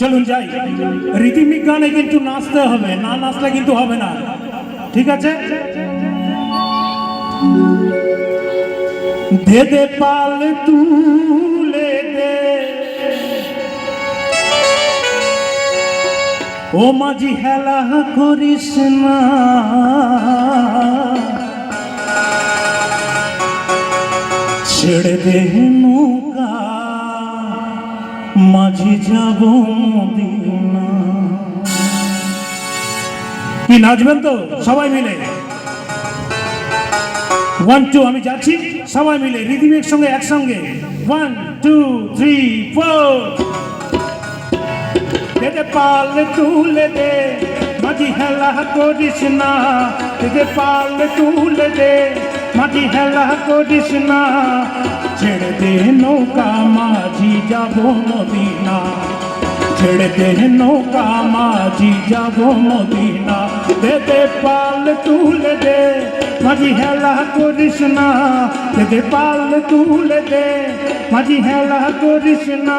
চলুন যাই। রীতিমিক গানে কিন্তু নাচতে হবে, না নাচলে কিন্তু হবে না। ঠিক আছে? দে দে পাল তুলে ও মাঝি হেলা করিস না। ছেড়ে দে মাঝি যাব কি নাচবেন তো? সবাই মিলে। ওয়ান টু আমি যাচ্ছি। সবাই মিলে রিদিমের সঙ্গে একসঙ্গে। ওয়ান টু থ্রি ফোর দে পাল তুলে দে, মাঝি হেলা করিস না। দে পাল তুলে দে। মাঝি হেলা করিস না ছেড়ে দে নৌকা মাঝি যাব মদিনা ছেড়ে দে নৌকা মাঝি যাব মদিনা দে দে পাল তুলে দে মাঝি হেলা করিস না দে দে পাল তুলে দে মাঝি হেলা করিস না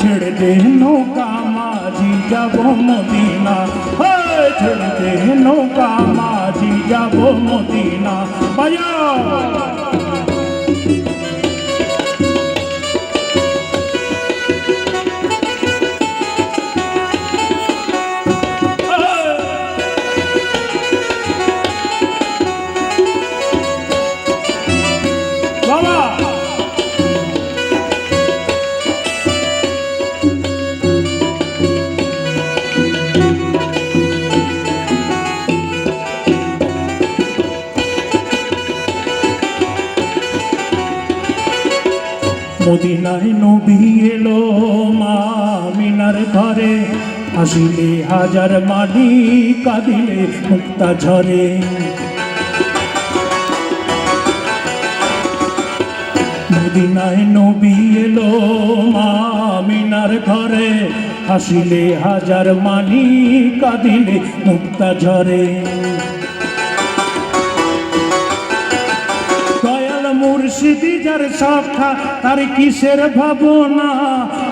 ছেড়ে দে নৌকা মাঝি যাব মদিনা হয় ছেড়ে দে নৌকা মাঝি যাব মদিনা Vaya. মদিনায় নবী এলো মা মিনার ঘরে। আসিলে হাজার মানি কাঁদিলে মুক্তা ঝরে। মদিনায় নবী এলো মা মিনার ঘরে। হাসিলে হাজার মানি কাঁদিলে মুক্তা ঝরে। মুর্শিদি যার সখা তার কিসের ভাবনা?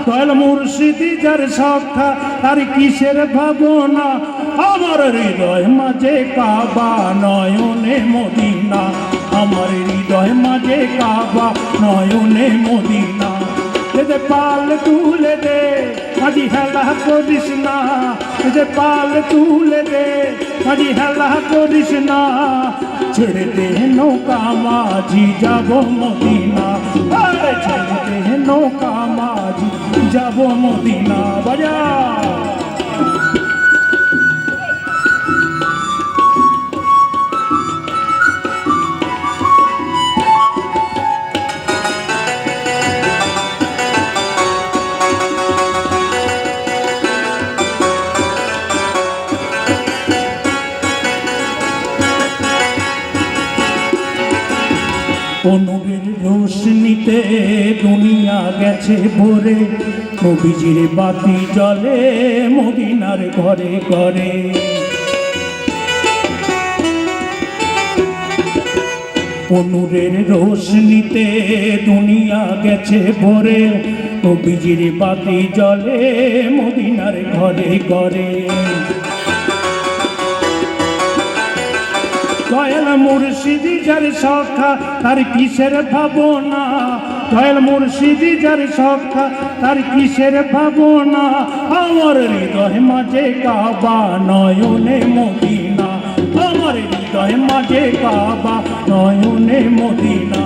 দয়াল মুর্শিদি যার সখা তার কিসের ভাবনা? আমার হৃদয় মাঝে কাবা নয়নে মদিনা। আমার হৃদয় মাঝে কাবা নয়নে মদিনা। দে পাল তুলে দে আজি হেলা করিস না। যে পাল তুলে দে আজি হেলা করিস না। ছেড়ে দে নৌকা মাঝি, যাব মদিনা। ছেড়ে দে নৌকা মাঝি, যাব মদিনা। বাজা। অনুবের রোশনিতে দুনিয়া গেছে ভরে। নবীজির বাতি জলে মদিনার ঘরে ঘরে। অনুরের রোশনিতে দুনিয়া গেছে ভরে। নবীজির বাতি জলে মদিনার ঘরে ঘরে। দয়াল মুর্শিদি যার সখা, তার কিসের ভাবনা? দয়াল মুর্শিদি যার সখা, তার কিসের ভাবনা? আমার হৃদয় মাঝে কাবা নয়নে মদিনা। আমার হৃদয় মাঝে কাবা নয়নে মদিনা।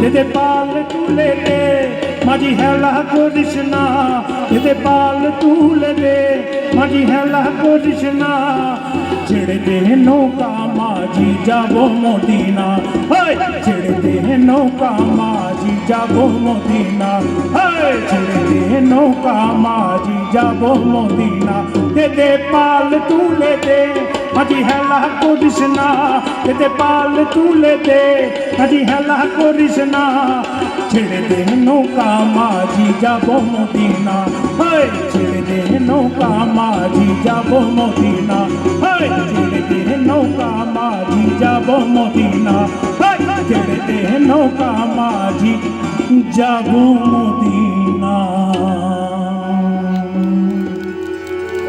যেতে পাল তুলে দে মাঝি হেলা করিস না যেতে পাল তুলে দে মাঝি হেলা করিস না ছেড়ে দে নৌকা মাঝি যাব মদিনা হায় ছেড়ে দে নৌকা মাঝি যাব মদিনা হায় ছেড়ে দে নৌকা মাঝি যাব মদিনা দে দে পাল তুলে দে মাঝি হেলা করিস না দে দে পাল তুলে দে মাঝি হেলা করিস না ছেড়ে দে নৌকা মাঝি, যাব মদিনা। হায় ছেড়ে দে নৌকা মাঝি, যাব মদিনা। হায় ছেড়ে দে নৌকা মাঝি, যাব মদিনা। হায় ছেড়ে দে নৌকা মাঝি, যাব মদিনা।